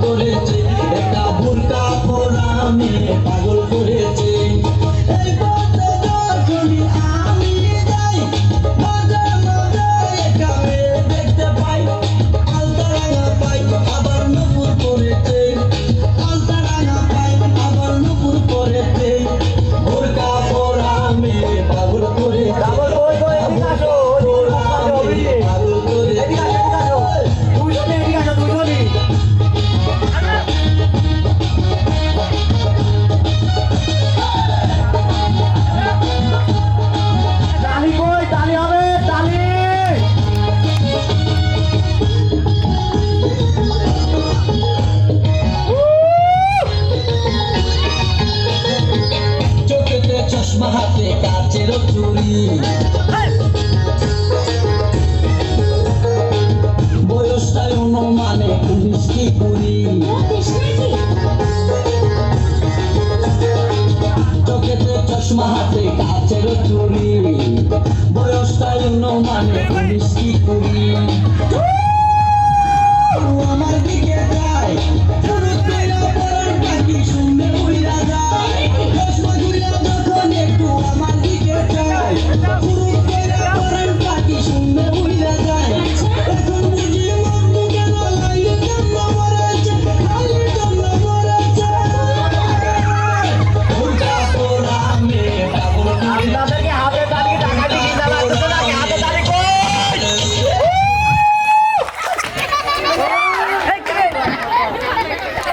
পরেছে একটা বুর্কা পরা পাগল হাতে কাচের চুরি। বয়সটাই অনুমানে উনিশ কি কুড়ি। চোখেতে চশমা হাতে কাচের চুরি বয়সটাই অনুমানে উনিশ কি কুড়ি।